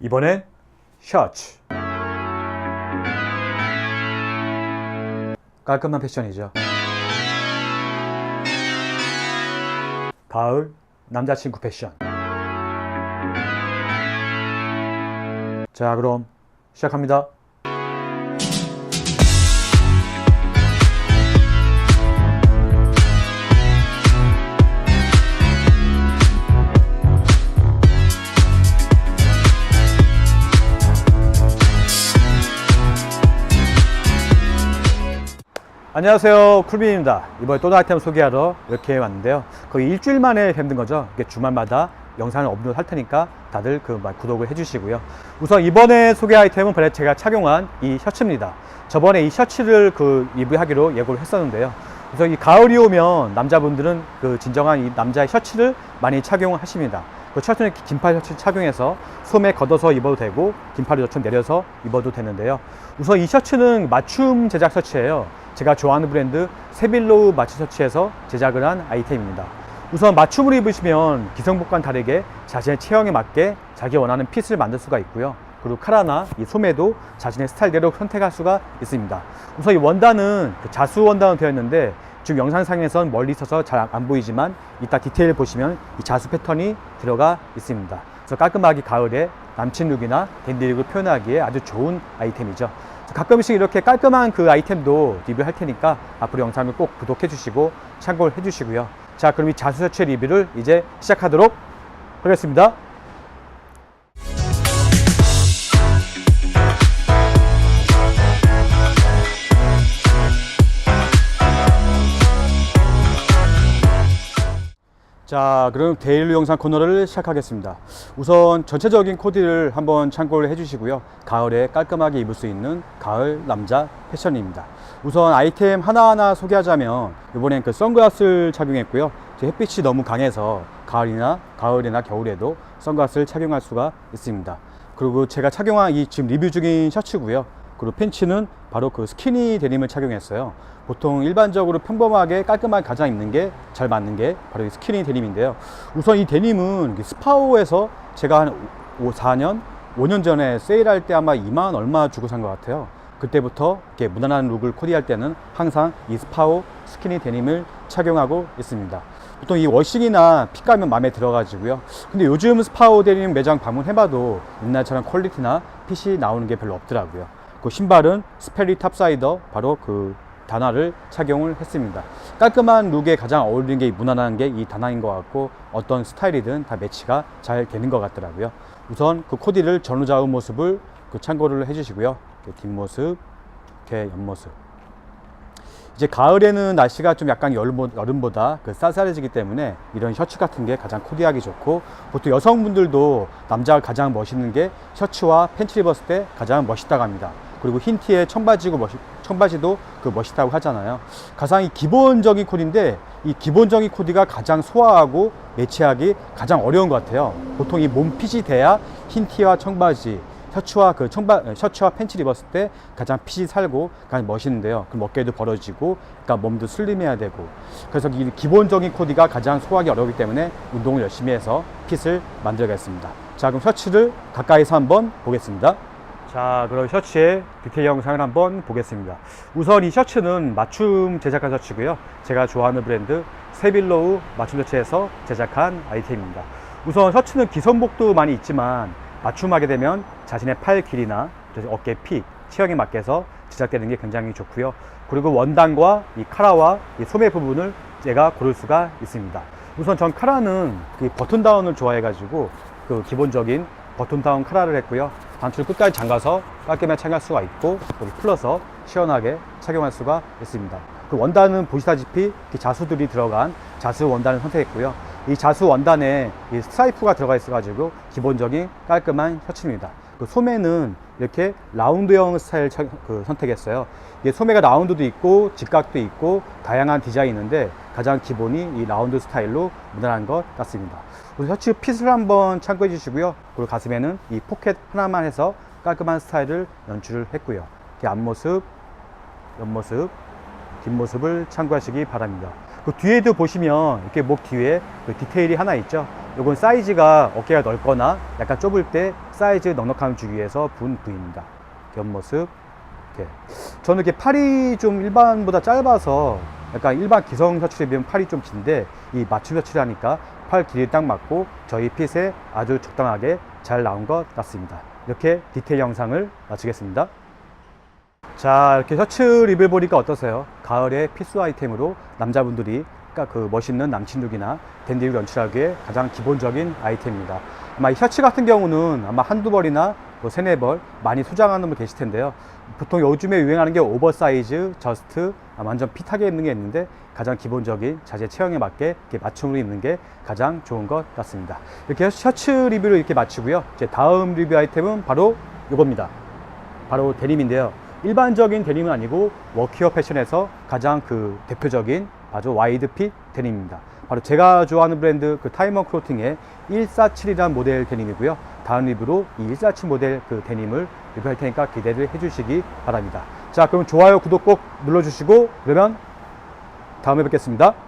이번엔 셔츠. 깔끔한 패션이죠. 가을 남자친구 패션. 자, 그럼 시작합니다. 안녕하세요. 쿨빈입니다. 이번에 또 다른 아이템 소개하러 이렇게 왔는데요. 거의 일주일 만에 뵙는 거죠. 주말마다 영상을 업로드 할 테니까 다들 그막 구독을 해주시고요. 우선 이번에 소개 아이템은 바로 제가 착용한 이 셔츠입니다. 저번에 이 셔츠를 그 리뷰하기로 예고를 했었는데요. 우선 이 가을이 오면 남자분들은 그 진정한 이 남자의 셔츠를 많이 착용하십니다 그 셔츠는 긴팔 셔츠 착용해서 소매 걷어서 입어도 되고 긴팔을 좀 내려서 입어도 되는데요 우선 이 셔츠는 맞춤 제작 셔츠예요 제가 좋아하는 브랜드 세빌로우 마취 셔츠에서 제작을 한 아이템입니다. 우선 맞춤을 입으시면 기성복과는 다르게 자신의 체형에 맞게 자기 원하는 핏을 만들 수가 있고요. 그리고 카라나 이 소매도 자신의 스타일대로 선택할 수가 있습니다. 우선 이 원단은 그 자수 원단으로 되어 있는데 지금 영상상에선 멀리 있어서 잘 안 보이지만 이따 디테일 보시면 이 자수 패턴이 들어가 있습니다. 그래서 깔끔하게 가을에 남친 룩이나 댄디룩을 표현하기에 아주 좋은 아이템이죠. 가끔씩 이렇게 깔끔한 그 아이템도 리뷰할 테니까 앞으로 영상을 꼭 구독해 주시고 참고를 해 주시고요. 자, 그럼 이 자수 셔츠 리뷰를 이제 시작하도록 하겠습니다. 자, 그럼 데일리 영상 코너를 시작하겠습니다. 우선 전체적인 코디를 한번 참고를 해주시고요. 가을에 깔끔하게 입을 수 있는 가을 남자 패션입니다. 우선 아이템 하나하나 소개하자면 이번엔 그 선글라스를 착용했고요. 제 햇빛이 너무 강해서 가을이나 가을이나 겨울에도 선글라스를 착용할 수가 있습니다. 그리고 제가 착용한 이 지금 리뷰 중인 셔츠고요. 그리고 팬츠는 바로 그 스키니 데님을 착용했어요. 보통 일반적으로 평범하게 깔끔하게 가장 입는 게 잘 맞는 게 바로 이 스키니 데님인데요. 우선 이 데님은 이 스파오에서 제가 한 5, 4년, 5년 전에 세일할 때 아마 2만 얼마 주고 산 것 같아요. 그때부터 이렇게 무난한 룩을 코디할 때는 항상 이 스파오 스키니 데님을 착용하고 있습니다. 보통 이 워싱이나 핏감이 마음에 들어가지고요. 근데 요즘 스파오 데님 매장 방문해봐도 옛날처럼 퀄리티나 핏이 나오는 게 별로 없더라고요. 그 신발은 스펠리 탑사이더 바로 그 단화를 착용을 했습니다. 깔끔한 룩에 가장 어울리는 게 무난한 게 이 단화인 것 같고 어떤 스타일이든 다 매치가 잘 되는 것 같더라고요. 우선 그 코디를 전후좌우 모습을 그 참고를 해주시고요. 뒷모습, 이렇게 옆모습. 이제 가을에는 날씨가 좀 약간 여름, 여름보다 그 쌀쌀해지기 때문에 이런 셔츠 같은 게 가장 코디하기 좋고 보통 여성분들도 남자가 가장 멋있는 게 셔츠와 팬츠를 입었을 때 가장 멋있다고 합니다. 그리고 흰 티에 청바지고 멋있, 청바지도 그 멋있다고 하잖아요. 가장 이 기본적인 코디인데 이 기본적인 코디가 가장 소화하고 매치하기 가장 어려운 것 같아요. 보통 이 몸핏이 돼야 흰 티와 청바지, 셔츠와 그 청바 셔츠와 팬츠를 입었을 때 가장 핏이 살고 가장 멋있는데요. 그럼 어깨도 벌어지고, 그러니까 몸도 슬림해야 되고. 그래서 이 기본적인 코디가 가장 소화하기 어렵기 때문에 운동을 열심히 해서 핏을 만들어가겠습니다. 자, 그럼 셔츠를 가까이서 한번 보겠습니다. 자, 그럼 셔츠의 디테일 영상을 한번 보겠습니다. 우선 이 셔츠는 맞춤 제작한 셔츠고요. 제가 좋아하는 브랜드 세빌로우 맞춤 셔츠에서 제작한 아이템입니다. 우선 셔츠는 기성복도 많이 있지만 맞춤하게 되면 자신의 팔 길이나 어깨 핏, 체형에 맞게서 제작되는 게 굉장히 좋고요. 그리고 원단과 이 카라와 이 소매 부분을 제가 고를 수가 있습니다. 우선 전 카라는 그 버튼 다운을 좋아해 가지고 그 기본적인 버튼 다운 카라를 했고요. 단추를 끝까지 잠가서 깔끔하게 착용할 수가 있고 여기 풀러서 시원하게 착용할 수가 있습니다. 그 원단은 보시다시피 자수들이 들어간 자수 원단을 선택했고요. 이 자수 원단에 이 스트라이프가 들어가 있어가지고 기본적인 깔끔한 셔츠입니다. 그 소매는 이렇게 라운드형 스타일 착- 그 선택했어요. 이게 소매가 라운드도 있고 직각도 있고 다양한 디자인인데 가장 기본이 이 라운드 스타일로 무난한 것 같습니다. 그리고 셔츠 핏을 한번 참고해 주시고요. 그리고 가슴에는 이 포켓 하나만 해서 깔끔한 스타일을 연출을 했고요. 앞모습, 옆모습, 뒷모습을 참고하시기 바랍니다. 그 뒤에도 보시면 이렇게 목 뒤에 그 디테일이 하나 있죠. 요건 사이즈가 어깨가 넓거나 약간 좁을 때 사이즈 넉넉함을 주기 위해서 분 부위입니다. 옆모습. 이렇게. 저는 이렇게 팔이 좀 일반보다 짧아서 약간 일반 기성 셔츠에 비하면 팔이 좀 긴데 이 맞춤 셔츠를 하니까 팔 길이 딱 맞고 저희 핏에 아주 적당하게 잘 나온 것 같습니다. 이렇게 디테일 영상을 마치겠습니다. 자 이렇게 셔츠 리뷰 보니까 어떠세요? 가을의 필수 아이템으로 남자분들이 그러니까 그 멋있는 남친룩이나 댄디를 연출하기에 가장 기본적인 아이템입니다. 아마 이 셔츠 같은 경우는 아마 한두 벌이나 뭐 세네 벌 많이 소장하는 분 계실 텐데요. 보통 요즘에 유행하는 게 오버사이즈, 저스트, 아, 완전 핏하게 입는 게 있는데 가장 기본적인 자재 체형에 맞게 이렇게 맞춤으로 입는 게 가장 좋은 것 같습니다. 이렇게 셔츠 리뷰를 이렇게 마치고요. 이제 다음 리뷰 아이템은 바로 이겁니다. 바로 데님인데요. 일반적인 데님은 아니고 워키어 패션에서 가장 그 대표적인 아주 와이드 핏 데님입니다. 바로 제가 좋아하는 브랜드 그 타이머 크로팅의 147이라는 모델 데님이고요. 다음 리뷰로 이 147 모델 그 데님을 리뷰할 테니까 기대를 해주시기 바랍니다. 자, 그럼 좋아요, 구독 꼭 눌러주시고 그러면 다음에 뵙겠습니다.